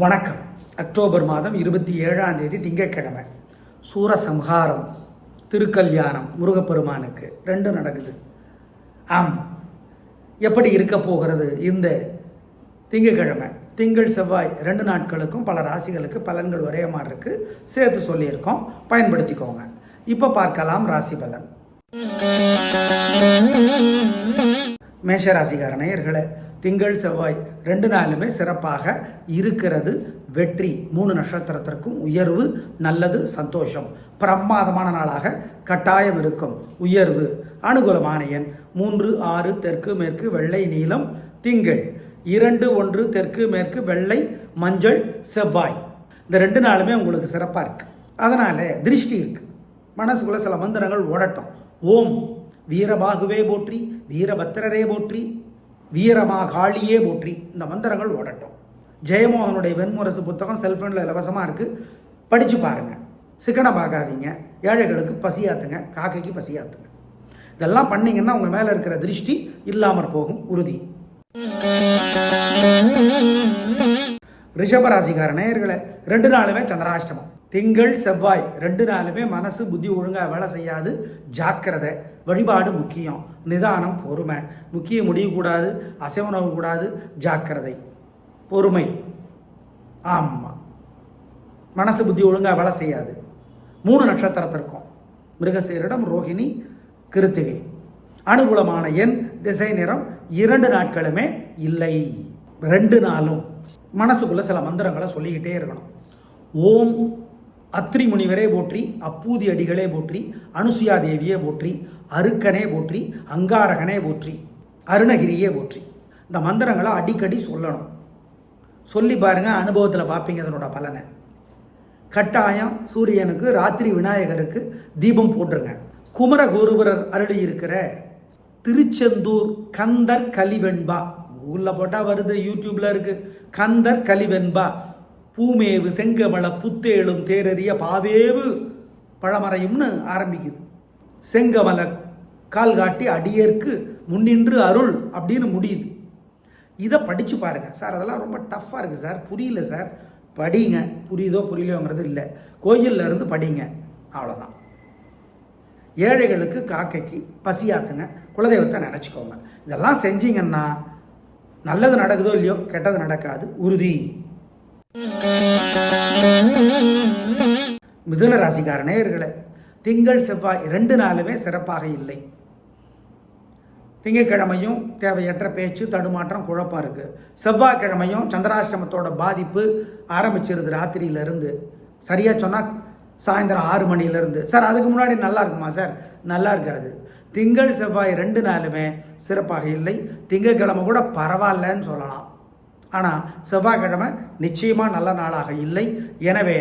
வணக்கம். அக்டோபர் மாதம் இருபத்தி ஏழாம் தேதி திங்கட்கிழமை. சூரசம்ஹாரம் திருக்கல்யாணம் முருகப்பெருமானுக்கு ரெண்டும் நடக்குது. ஆம். எப்படி இருக்க போகிறது இந்த திங்கட்கிழமை? திங்கள் செவ்வாய் ரெண்டு நாட்களுக்கும் பல ராசிகளுக்கு பலன்கள் ஒரே மாதிரி இருக்கு. சேர்த்து சொல்லியிருக்கோம். பயன்படுத்திக்கோங்க. இப்போ பார்க்கலாம் ராசி பலன். மேஷராசிகார நேயர்களை திங்கள் செவ்வாய் ரெண்டு நாளுமே சிறப்பாக இருக்கிறது. வெற்றி மூணு நட்சத்திரத்திற்கும் உயர்வு நல்லது சந்தோஷம். பிரமாதமான நாளாக கட்டாயம் இருக்கும். உயர்வு. அனுகூலமான எண் மூன்று ஆறு தெற்கு மேற்கு வெள்ளை நீளம் திங்கள். இரண்டு ஒன்று தெற்கு மேற்கு வெள்ளை மஞ்சள் செவ்வாய். இந்த ரெண்டு நாளுமே உங்களுக்கு சிறப்பாக இருக்குது அதனால் திருஷ்டி இருக்குது மனசுக்குள்ளே சில மந்திரங்கள் ஓடட்டும். ஓம். வீரபாகுவே போற்றி வீரபத்திரரே போற்றி. வீரமாகாளியே போற்றி. இந்த மந்திரங்கள் ஓடட்டும். ஜெயமோகனுடைய வெண்முரசு புத்தகம் செல்ஃபோனில் இலவசமாக இருக்குது படித்து பாருங்கள் சிக்கனம் பார்க்காதீங்க ஏழைகளுக்கு பசியாத்துங்க. காக்கைக்கு பசியாத்துங்க. இதெல்லாம் பண்ணீங்கன்னா உங்கள் மேலே இருக்கிற திருஷ்டி இல்லாமற் போகும். உறுதி. ரிஷபராசிக்கார நேயர்களை ரெண்டு நாளுமே சந்திராஷ்டமம். திங்கள் செவ்வாய் ரெண்டு நாளுமே மனசு புத்தி ஒழுங்காக வேலை செய்யாது. ஜாக்கிரதை. வழிபாடு முக்கியம். நிதானம் பொறுமை. முக்கிய முடியக்கூடாது அசைவனவு கூடாது ஜாக்கிரதை. பொறுமை. ஆமாம் மனசு புத்தி ஒழுங்காக வேலை செய்யாது. மூணு நட்சத்திரத்திற்கும். மிருகசீரிடம் ரோஹிணி கிருத்திகை. அனுகூலமான எண் திசை நிறம் இரண்டு நாட்களுமே இல்லை. ரெண்டு நாளும். மனசுக்குள்ளே சில மந்திரங்களை சொல்லிக்கிட்டே இருக்கணும். ஓம் அத்ரி முனிவரே போற்றி அப்பூதி அடிகளே போற்றி அனுசுயா தேவியே போற்றி அருக்கனே போற்றி அங்காரகனே போற்றி அருணகிரியே போற்றி. இந்த மந்திரங்களை அடிக்கடி சொல்லணும். சொல்லி பாருங்கள் அனுபவத்தில் பார்ப்பீங்க அதனோட பலனை. கட்டாயம் சூரியனுக்கு ராத்திரி விநாயகருக்கு தீபம் போட்டுருங்க. குமர குருபரர் அருளி இருக்கிற திருச்செந்தூர் கந்தர் கலிவெண்பா. கூகுளில் போட்டால் வருது யூடியூப்பில் இருக்குது கந்தர் கலிவெண்பா. பூமேவு செங்கமல புத்தேளும் தேரறிய பாவேவு பழமறையும்னு ஆரம்பிக்குது. செங்கமல கால் காட்டி அடியேற்கு முன்னின்று அருள் அப்படின்னு முடியுது. இதை படித்து பாருங்கள் சார் அதெல்லாம் ரொம்ப டஃப்பாக இருக்குது சார். புரியல சார். படிங்க. புரியுதோ புரியலையோங்கிறது இல்லை. கோயில்ல இருந்து படிங்க. அவ்வளோதான் ஏழைகளுக்கு காக்கைக்கு பசியாத்துங்க. குலதெய்வத்தை நினச்சிக்கோங்க. இதெல்லாம் செஞ்சீங்கன்னா நல்லது நடக்குதோ இல்லையோ கெட்டது நடக்காது. உறுதி. மிதுன ராசிக்கார நேயர்களே திங்கள் செவ்வாய் ரெண்டு நாளுமே சிறப்பாக இல்லை. திங்கட்கிழமையும் தேவையற்ற பேச்சு தடுமாற்றம் குழப்பம் இருக்கு. செவ்வாய்க்கிழமையும் சந்திராசிரமத்தோட பாதிப்பு ஆரம்பிச்சிருது ராத்திரியிலிருந்து. சரியா சொன்னால் சாயந்தரம் ஆறு மணிலேருந்து சார் அதுக்கு முன்னாடி நல்லா இருக்குமா சார்? நல்லா இருக்காது. திங்கள் செவ்வாய் ரெண்டு நாளுமே சிறப்பாக இல்லை. திங்கட்கிழமை கூட பரவாயில்லன்னு சொல்லலாம். ஆனால் செவ்வாய்க்கிழமை நிச்சயமாக நல்ல நாளாக இல்லை. எனவே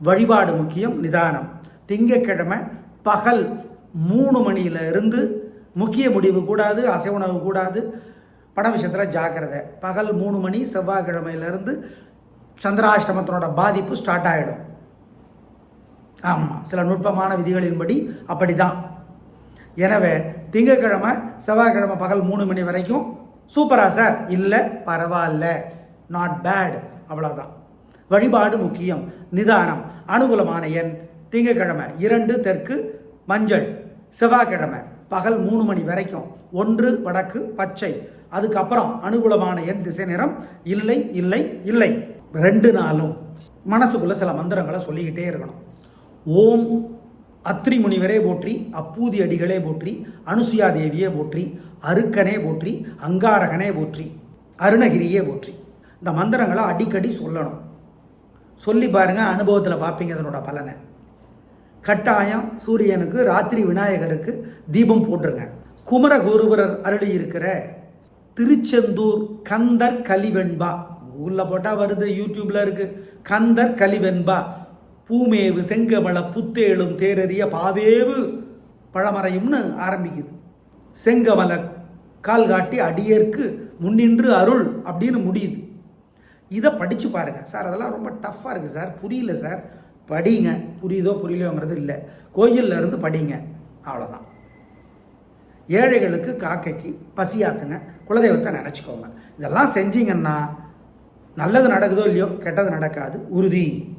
வழிபாடு முக்கியம் நிதானம். திங்கக்கிழமை பகல் மூணு மணியிலிருந்து முக்கிய முடிவு கூடாது அசைவுணவு கூடாது பண விஷயத்தில் ஜாக்கிரதை. பகல் மூணு மணி செவ்வாய்க்கிழமையிலேருந்து சந்திராஷ்டமத்தினோட பாதிப்பு ஸ்டார்ட் ஆகிடும் ஆமாம் சில நுட்பமான விதிகளின்படி அப்படி தான் எனவே திங்கக்கிழமை செவ்வாய்க்கிழமை பகல் மூணு மணி வரைக்கும் சூப்பரா சார். இல்லை பரவாயில்ல. நாட் பேட் அவ்வளோதான் வழிபாடு முக்கியம். நிதானம். அனுகூலமான எண். திங்கக்கிழமை இரண்டு தெற்கு மஞ்சள். செவ்வாய்க்கிழமை பகல் மூணு மணி வரைக்கும். ஒன்று வடக்கு பச்சை. அதுக்கப்புறம் அனுகூலமான எண் திசை நிறம். இல்லை இல்லை இல்லை. ரெண்டு நாளும். மனசுக்குள்ள சில மந்திரங்களை சொல்லிக்கிட்டே இருக்கணும். ஓம் அத்ரி முனிவரே போற்றி அப்பூதி அடிகளே போற்றி அனுசுயா தேவியே போற்றி அருக்கனே போற்றி அங்காரகனே போற்றி அருணகிரியே போற்றி. இந்த மந்திரங்களை அடிக்கடி சொல்லணும். சொல்லி பாருங்கள் அனுபவத்தில் பார்ப்பீங்க அதனோட பலனை. கட்டாயம் சூரியனுக்கு ராத்திரி விநாயகருக்கு தீபம் போட்டுருங்க. குமர குருபரர் அருளி இருக்கிற திருச்செந்தூர் கந்தர் கலிவெண்பா. கூகுளில் போட்டால் வருது யூடியூப்பில் இருக்குது கந்தர் கலிவெண்பா. பூமேவு செங்கமல புத்தேளும் தேரறிய பாவேவு பழமறையும்னு ஆரம்பிக்குது. செங்கமல கால் காட்டி அடியேற்கு முன்னின்று அருள் அப்படின்னு முடியுது. இதை படித்து பாருங்கள் சார் அதெல்லாம் ரொம்ப டஃப்பாக இருக்குது சார். புரியல சார். படிங்க. புரியுதோ புரியலையோங்கிறது இல்லை. கோயில்ல இருந்து படிங்க. அவ்வளோதான் ஏழைகளுக்கு காக்கைக்கு பசியாத்துங்க. குலதெய்வத்தை நினச்சிக்கோங்க. இதெல்லாம் செஞ்சீங்கன்னா நல்லது நடக்குதோ இல்லையோ கெட்டது நடக்காது. உறுதி.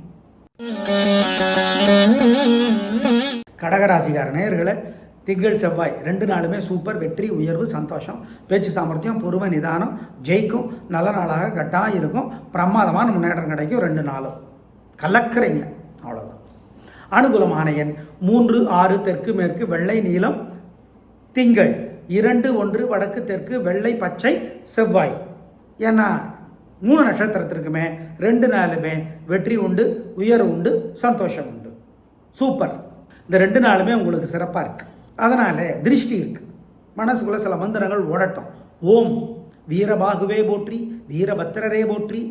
கடகராசிகார நேர்களை திங்கள் செவ்வாய் ரெண்டு நாளுமே சூப்பர் வெற்றி உயர்வு சந்தோஷம் பேச்சு சாமர்த்தியம் பொறுமை நிதானம் ஜெயிக்கும் நல்ல நாளாக கட்டாயம் இருக்கும் பிரமாதமான முன்னேற்றம் கிடைக்கும் ரெண்டு நாளும். கலக்கிறீங்க அவ்வளோதான் அனுகூலமான எண் மூன்று ஆறு தெற்கு மேற்கு வெள்ளை நீளம் திங்கள் இரண்டு ஒன்று வடக்கு தெற்கு வெள்ளை பச்சை செவ்வாய். ஏன்னா மூணு நட்சத்திரத்திற்குமே ரெண்டு நாளுமே வெற்றி உண்டு உயர்வு உண்டு சந்தோஷம் உண்டு. சூப்பர். இந்த ரெண்டு நாளுமே உங்களுக்கு சிறப்பாக இருக்குது அதனால் திருஷ்டி இருக்குது மனசுக்குள்ளே சில மந்திரங்கள் ஓடட்டும். ஓம் வீரபாகுவே போற்றி வீரபத்திரரே போற்றி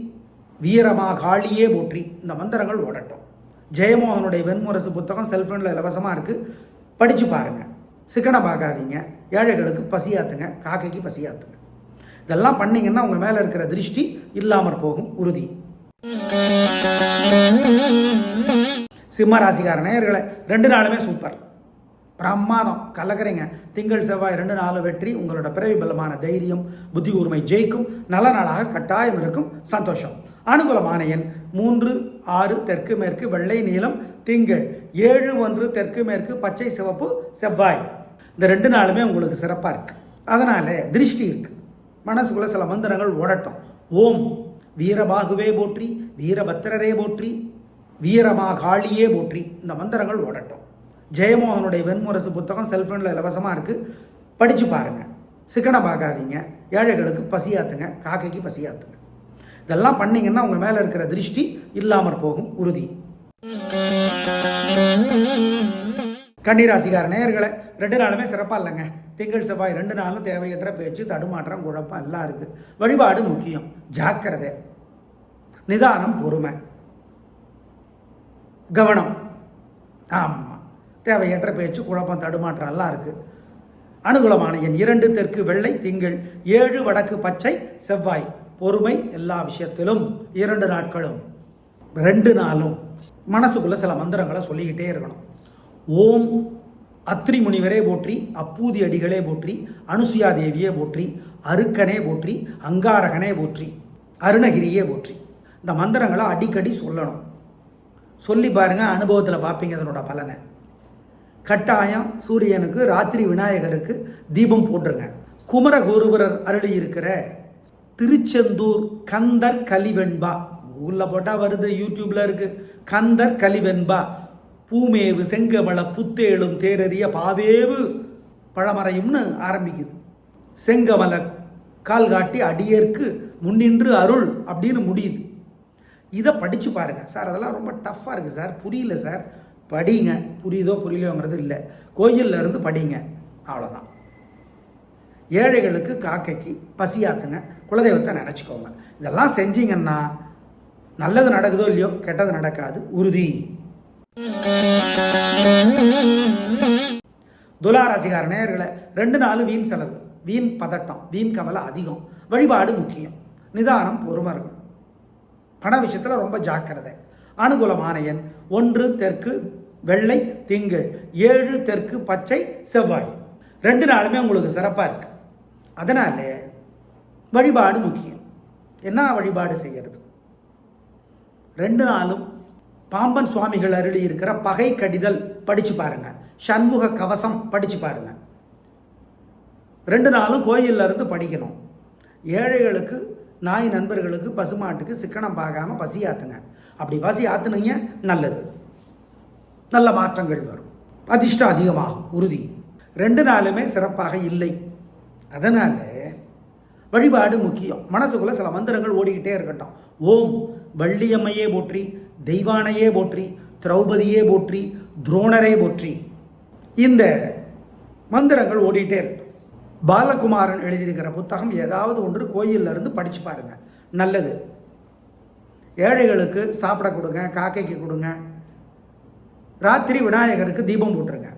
வீரமாகாளியே போற்றி. இந்த மந்திரங்கள் ஓடட்டும். ஜெயமோகனுடைய வெண்முரசு புத்தகம் செல்ஃபோனில் இலவசமாக இருக்குது படித்து பாருங்கள் சிக்கனம் பார்க்காதீங்க ஏழைகளுக்கு பசியாத்துங்க. காக்கைக்கு பசியாத்துங்க. இதெல்லாம் பண்ணீங்கன்னா உங்கள் மேலே இருக்கிற திருஷ்டி இல்லாமற் போகும் உறுதி. சிம்ம ராசிக்கார நேயர்களை ரெண்டு நாளுமே சூப்பர். பிரமாதம் கலக்கிறீங்க. திங்கள் செவ்வாய் ரெண்டு நாள் வெற்றி உங்களோட பிறவி பலமான தைரியம் புத்தி கூர்மை ஜெயிக்கும் நல்ல நாளாக கட்டாயம் இருக்கும் சந்தோஷம். அனுகூலமான எண் மூன்று ஆறு தெற்கு மேற்கு வெள்ளை நீளம் திங்கள் ஏழு ஒன்று தெற்கு மேற்கு பச்சை சிவப்பு செவ்வாய். இந்த ரெண்டு நாளுமே உங்களுக்கு சிறப்பாக இருக்கு. அதனால திருஷ்டி இருக்குது மனசுக்குள்ள சில மந்திரங்கள் ஓடட்டும். ஓம் வீரபாகுவே போற்றி வீரபத்திரரே போற்றி வீரமாகாளியே போற்றி இந்த மந்திரங்கள் ஓடட்டும். ஜெயமோகனுடைய வெண்முரசு புத்தகம் செல்ஃபோனில் இலவசமாக இருக்குது படித்து பாருங்கள் சிக்கனம் பார்க்காதீங்க ஏழைகளுக்கு பசியாத்துங்க. காக்கைக்கு பசியாத்துங்க. இதெல்லாம் பண்ணிங்கன்னா உங்கள் மேலே இருக்கிற திருஷ்டி இல்லாமற் போகும். உறுதி. கன்னிராசிக்கார நேயர்களை ரெண்டு நாளுமே சிறப்பாக இல்லைங்க. திங்கள் செவ்வாய் ரெண்டு நாளும் தேவையற்ற பேச்சு தடுமாற்றம் குழப்பம் எல்லாம் இருக்குது வழிபாடு முக்கியம். ஜாக்கிரதை. நிதானம் பொறுமை. கவனம். ஆமாம் தேவையற்ற பேச்சு குழப்பம் தடுமாற்றம் எல்லாம் இருக்குது அனுகூலமான எண் இரண்டு தெற்கு வெள்ளை திங்கள் ஏழு வடக்கு பச்சை செவ்வாய். பொறுமை எல்லா விஷயத்திலும் இரண்டு நாட்களும். ரெண்டு நாளும். மனசுக்குள்ள சில மந்திரங்களை சொல்லிக்கிட்டே இருக்கணும். ஓம் அத்ரி முனிவரே போற்றி அப்பூதி அடிகளே போற்றி அனுசுயா தேவியே போற்றி அருக்கனே போற்றி அங்காரகனே போற்றி அருணகிரியே போற்றி. இந்த மந்திரங்களை அடிக்கடி சொல்லணும். சொல்லி பாருங்கள் அனுபவத்தில் பார்ப்பீங்க அதனோட பலனை. கட்டாயம் சூரியனுக்கு ராத்திரி விநாயகருக்கு தீபம் போட்டுருங்க. குமரகுருபரர் அருளி இருக்கிற திருச்செந்தூர் கந்தர் கலிவெண்பா. கூகுளில் போட்டால் வருது யூடியூப்பில் இருக்குது கந்தர் கலிவெண்பா. பூமேவு செங்கமல புத்தேளும் தேரறிய பாவேவு பழமறையும்னு ஆரம்பிக்குது. செங்கமல கால் காட்டி அடியேற்கு முன்னின்று அருள் அப்படின்னு முடியுது. இதை படித்து பாருங்கள் சார் அதெல்லாம் ரொம்ப டஃப்பாக இருக்குது சார். புரியல சார். படிங்க. புரியுதோ புரியலையோங்கிறது இல்லை. கோயிலில் இருந்து படிங்க. அவ்வளோதான் ஏழைகளுக்கு காக்கைக்கு பசியாத்துங்க. குலதெய்வத்தை நினச்சிக்கோங்க. இதெல்லாம் செஞ்சீங்கன்னா நல்லது நடக்குதோ இல்லையோ கெட்டது நடக்காது. உறுதி. துலாராசிகார நேயர்களே ரெண்டு நாள் வீண் செலவு வீண் பதட்டம் வீண் கவலை அதிகம் வழிபாடு முக்கியம் நிதானம் பொறுமை இருக்கும் பண விஷயத்தில் ரொம்ப ஜாக்கிரதை. அனுகூலமான எண் ஒன்று தெற்கு வெள்ளை திங்கள் ஏழு தெற்கு பச்சை செவ்வாய். ரெண்டு நாளுமே உங்களுக்கு சிறப்பாக இருக்கு. அதனால வழிபாடு முக்கியம். என்ன வழிபாடு செய்யறது? ரெண்டு நாளும் பாம்பன் சுவாமிகள் அருளி இருக்கிற பகை கடிதல் படிச்சு பாருங்க. சண்முக கவசம் படிச்சு பாருங்க. ரெண்டு நாளும் கோயில்ல இருந்து படிக்கணும். ஏழைகளுக்கு நாய் நண்பர்களுக்கு பசுமாட்டுக்கு சிக்கனம் பார்க்காம பசி ஆத்துங்க. அப்படி பசி ஆத்துனீங்க நல்லது. நல்ல மாற்றங்கள் வரும். அதிர்ஷ்டம் அதிகமாகும் உறுதி. ரெண்டு நாளுமே சிறப்பாக இல்லை. அதனால வழிபாடு முக்கியம். மனசுக்குள்ள சில மந்திரங்கள் ஓடிக்கிட்டே இருக்கட்டும். ஓம் வள்ளியம்மையே போற்றி தெய்வானையே போற்றி திரௌபதியே போற்றி துரோணரே போற்றி. இந்த மந்திரங்கள் ஓடிட்டே இருக்கு. பாலகுமாரன் எழுதியிருக்கிற புத்தகம் ஏதாவது ஒன்று கோயிலில் இருந்து படித்து பாருங்க. நல்லது. ஏழைகளுக்கு சாப்பிட கொடுங்க காக்கைக்கு கொடுங்க. ராத்திரி விநாயகருக்கு தீபம் போட்டுருங்க.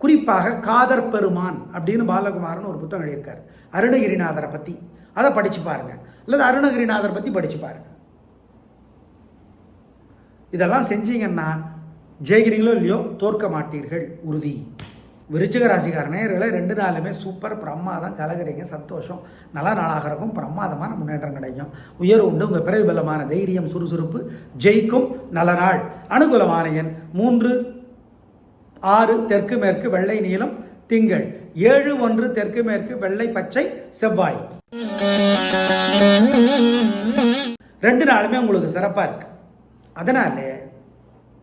குறிப்பாக காதர் பெருமான் அப்படின்னு பாலகுமாரன் ஒரு புத்தகம் எழுதியிருக்கார். அருணகிரிநாதரை பற்றி அதை படித்து பாருங்க. அல்லது அருணகிரிநாதரை பற்றி படித்து பாருங்கள் இதெல்லாம் செஞ்சீங்கன்னா ஜெயிக்கிறீங்களோ இல்லையோ தோற்க மாட்டீர்கள். உறுதி. விருச்சிக ராசிக்கார ரெண்டு நாளுமே சூப்பர் பிரமாதம் கலகுறீங்க சந்தோஷம். நல்ல நாளாக இருக்கும். பிரமாதமான முன்னேற்றம் கிடைக்கும். உயர்வு உண்டு. உங்கள் பிறகு பலமான தைரியம் சுறுசுறுப்பு ஜெயிக்கும். நல்ல நாள். அனுகூலமான எண் மூன்று ஆறு தெற்கு மேற்கு வெள்ளை நீளம் திங்கள். ஏழு ஒன்று தெற்கு மேற்கு வெள்ளை பச்சை செவ்வாய். ரெண்டு நாளுமே உங்களுக்கு சிறப்பாக இருக்குது அதனால்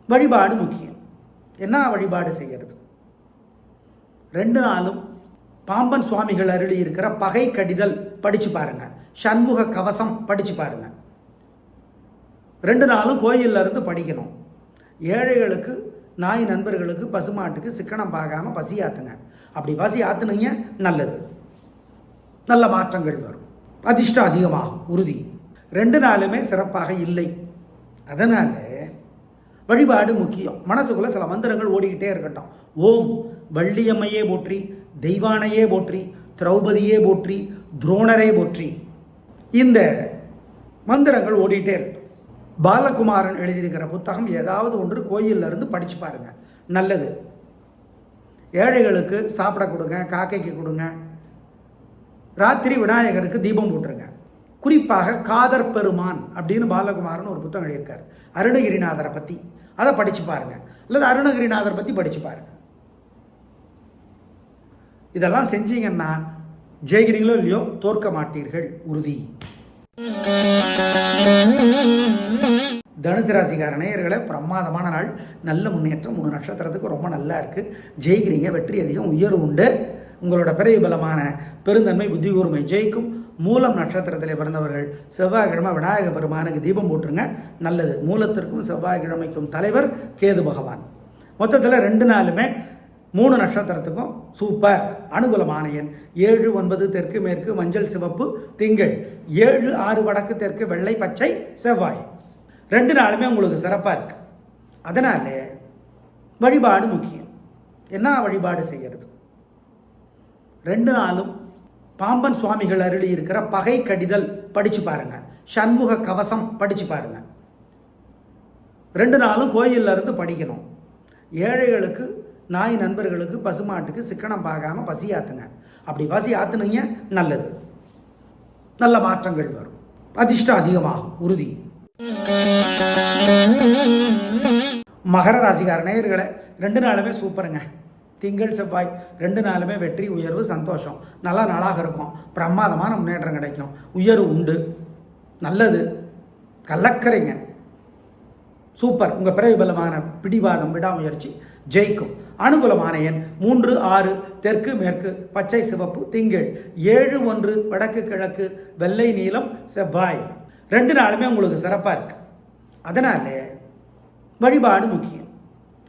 வழிபாடு முக்கியம். என்ன வழிபாடு செய்கிறது ரெண்டு நாளும் பாம்பன் சுவாமிகள் அருளி இருக்கிற பகை கடிதல் படித்து பாருங்க. சண்முக கவசம் படித்து பாருங்க. ரெண்டு நாளும் கோயில்ல இருந்து படிக்கணும். ஏழைகளுக்கு நாய் நண்பர்களுக்கு பசுமாட்டுக்கு சிக்கனம் பார்க்காம பசி ஆத்துங்க. அப்படி பசி ஆத்துனீங்க நல்லது. நல்ல மாற்றங்கள் வரும். அதிர்ஷ்டம் அதிகமாகும் உறுதி. ரெண்டு நாளுமே சிறப்பாக இல்லை. அதனால் வழிபாடு முக்கியம். மனசுக்குள்ளே சில மந்திரங்கள் ஓடிக்கிட்டே இருக்கட்டும். ஓம் வள்ளியம்மையே போற்றி தெய்வானையே போற்றி திரௌபதியே போற்றி துரோணரே போற்றி. இந்த மந்திரங்கள் ஓடிட்டே இருக்கட்டும் பாலகுமாரன் எழுதியிருக்கிற புத்தகம் ஏதாவது ஒன்று கோயில்ல இருந்து படித்து பாருங்க. நல்லது. ஏழைகளுக்கு சாப்பிட கொடுங்க காக்கைக்கு கொடுங்க. ராத்திரி விநாயகருக்கு தீபம் போட்டுருங்க. குறிப்பாக காதர் பெருமான் அப்படின்னு பாலகுமாரன் ஒரு புத்தகம் எழுதியிருக்கார். அருணகிரிநாதரை பற்றி அதை படிச்சு பாருங்க. அல்லது அருணகிரிநாதரை பற்றி படிச்சு பாருங்க. இதெல்லாம் செஞ்சீங்கன்னா ஜெயகிரிங்களோ இல்லையோ தோற்க மாட்டீர்கள். உறுதி. தனுசு ராசிக்கார நேயர்களை பிரமாதமான நாள். நல்ல முன்னேற்றம் மூணு நட்சத்திரத்துக்கு ரொம்ப நல்லா இருக்குது ஜெயிக்கிறீங்க வெற்றி அதிகம் உயர்வு உண்டு. உங்களோட பிறகு பலமான பெருந்தன்மை புத்தி கூர்மை ஜெயிக்கும். மூலம் நட்சத்திரத்தில் பிறந்தவர்கள் செவ்வாய்க்கிழமை விநாயக பெருமானுக்கு தீபம் போட்டுருங்க. நல்லது. மூலத்திற்கும் செவ்வாய்க்கிழமைக்கும் தலைவர் கேது பகவான். மொத்தத்தில் ரெண்டு நாளுமே மூணு நட்சத்திரத்துக்கும் சூப்பர். அனுகூலமான எண். ஏழு ஒன்பது தெற்கு மேற்கு மஞ்சள் சிவப்பு திங்கள். ஏழு ஆறு வடக்கு தெற்கு வெள்ளை பச்சை செவ்வாய். ரெண்டு நாளுமே உங்களுக்கு சிறப்பாக இருக்கு. அதனால வழிபாடு முக்கியம். என்ன வழிபாடு செய்கிறது ரெண்டு நாளும் பாம்பன் சுவாமிகள் அருளி இருக்கிற பகை கடிதல் படிச்சு பாருங்க. சண்முக கவசம் படிச்சு பாருங்க. ரெண்டு நாளும் கோயில்ல இருந்து படிக்கணும். ஏழைகளுக்கு நாய் நண்பர்களுக்கு பசுமாட்டுக்கு சிக்கனம் பார்க்காம பசி ஆத்துங்க. அப்படி பசி ஆத்துனீங்க நல்லது. நல்ல மாற்றங்கள் வரும். அதிர்ஷ்டம் அதிகமாகும் உறுதி. மகர ராசிக்கார நேயர்களை ரெண்டு நாளுமே சூப்பருங்க. திங்கள் செவ்வாய் ரெண்டு நாளுமே வெற்றி உயர்வு சந்தோஷம். நல்ல நாளாக இருக்கும். பிரமாதமான முன்னேற்றம் கிடைக்கும். உயர்வு உண்டு. நல்லது. கலக்கரைங்க சூப்பர். உங்கள் பிறகுபுலமான பிடிவாதம் விடாமுயற்சி ஜெயிக்கும். அனுகூலமான எண் மூன்று ஆறு தெற்கு மேற்கு பச்சை சிவப்பு திங்கள். ஏழு ஒன்று வடக்கு கிழக்கு வெள்ளை நீளம் செவ்வாய். ரெண்டு நாளுமே உங்களுக்கு சிறப்பாக இருக்கு. அதனால வழிபாடு முக்கியம்.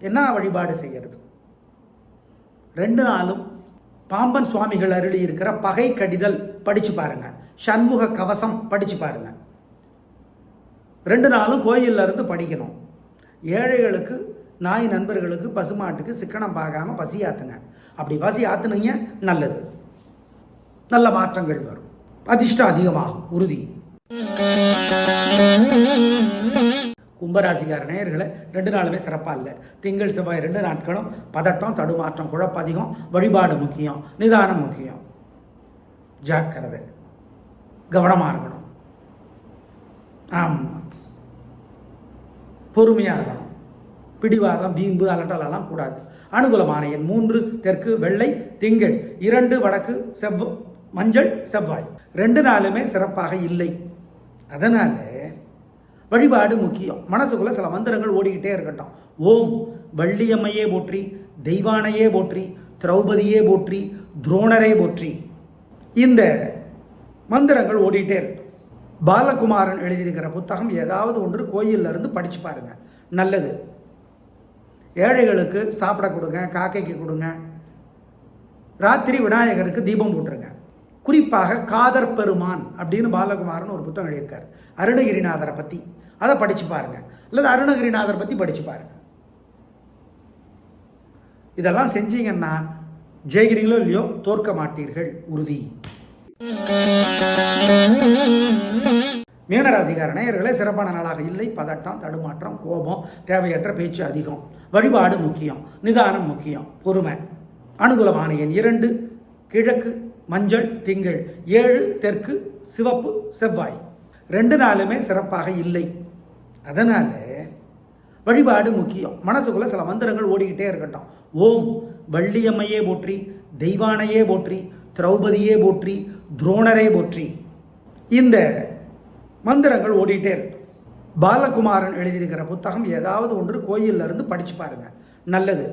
என்ன வழிபாடு செய்கிறது ரெண்டு நாளும் பாம்பன் சுவாமிகள் அருளி இருக்கிற பகை கடிதல் படிச்சு பாருங்க. சண்முக கவசம் படிச்சு பாருங்க. ரெண்டு நாளும் கோயில்ல இருந்து படிக்கணும். ஏழைகளுக்கு நாய் நண்பர்களுக்கு பசுமாட்டுக்கு சிக்கனம் பார்க்காம பசி ஆத்துங்க. அப்படி பசி ஆத்துனீங்க நல்லது. நல்ல மாற்றங்கள் வரும். அதிர்ஷ்டம் அதிகமாகும் உறுதி. கும்பராசிக்கார நேயர்களை ரெண்டு நாளுமே சிறப்பாக இல்லை. திங்கள் செவ்வாய் ரெண்டு நாட்களும் பதட்டம் தடுமாற்றம் குழப்பம் அதிகம் வழிபாடு முக்கியம் நிதானம் முக்கியம். ஜாக்கிரதை. கவனமாக இருக்கணும். ஆமாம் பொறுமையாக இருக்கணும். பிடிவாதம் வீம்பு அலட்டலெல்லாம் கூடாது. அனுகூலமான எண் மூன்று தெற்கு வெள்ளை திங்கள் இரண்டு வடக்கு செவ்வ மஞ்சள் செவ்வாய். ரெண்டு நாளுமே சிறப்பாக இல்லை. அதனால் வழிபாடு முக்கியம். மனசுக்குள்ள சில மந்திரங்கள் ஓடிக்கிட்டே இருக்கட்டும். ஓம் வள்ளியம்மையே போற்றி தெய்வானையே போற்றி திரௌபதியே போற்றி துரோணரே போற்றி. இந்த மந்திரங்கள் ஓடிட்டே இருக்கு. பாலகுமாரன் எழுதியிருக்கிற புத்தகம் ஏதாவது ஒன்று கோயில்ல இருந்து படிச்சு பாருங்க. நல்லது. ஏழைகளுக்கு சாப்பிட கொடுங்க காக்கைக்கு கொடுங்க. ராத்திரி விநாயகருக்கு தீபம் போட்டுருங்க. குறிப்பாக காதர் பெருமான் அப்படின்னு பாலகுமாரன் ஒரு புத்தகம் எழுதியிருக்கார். அருணகிரிநாதரை பற்றி அதை படிச்சு பாருங்க. அல்லது அருணகிரிநாதரை பற்றி படிச்சு பாருங்க. இதெல்லாம் செஞ்சீங்கன்னா ஜெயகிரிங்களோ இல்லையோ தோற்க மாட்டீர்கள். உறுதி. மீனராசிகார நேயர்களே சிறப்பான நாளாக இல்லை. பதட்டம் தடுமாற்றம் கோபம் தேவையற்ற பேச்சு அதிகம். வழிபாடு முக்கியம். நிதானம் முக்கியம். பொறுமை. அனுகூலமான எண் இரண்டு கிழக்கு மஞ்சள் திங்கள். ஏழு தெற்கு சிவப்பு செவ்வாய். ரெண்டு நாளுமே சிறப்பாக இல்லை. அதனால் வழிபாடு முக்கியம். மனசுக்குள்ளே சில மந்திரங்கள் ஓடிக்கிட்டே இருக்கட்டும். ஓம் வள்ளியம்மையே போற்றி தெய்வானையே போற்றி திரௌபதியே போற்றி துரோணரே போற்றி. இந்த மந்திரங்கள் ஓடிட்டே இருக்கும் பாலகுமாரன் எழுதியிருக்கிற புத்தகம் ஏதாவது ஒன்று கோயிலில் இருந்து படித்து பாருங்க. நல்லது.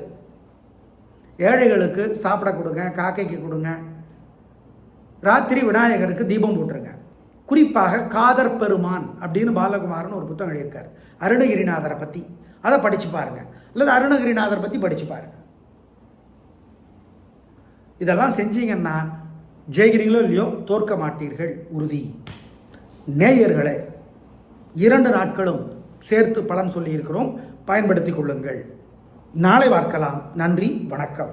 ஏழைகளுக்கு சாப்பிட கொடுங்க காக்கைக்கு கொடுங்க. ராத்திரி விநாயகருக்கு தீபம் போட்டுருங்க. குறிப்பாக காதர் பெருமான் அப்படின்னு பாலகுமாரன் ஒரு புத்தகம் எழுதியிருக்கார். அருணகிரிநாதரை பற்றி அதை படித்து பாருங்க. அல்லது அருணகிரிநாதரை பற்றி படித்து பாருங்க. இதெல்லாம் செஞ்சீங்கன்னா ஜெயகிரிங்களோ இல்லையோ தோற்க மாட்டீர்கள். உறுதி. நேயர்களே இரண்டு நாட்களும் சேர்த்து பலன் சொல்லியிருக்கிறோம். பயன்படுத்தி கொள்ளுங்கள். நாளை பார்க்கலாம். நன்றி. வணக்கம்.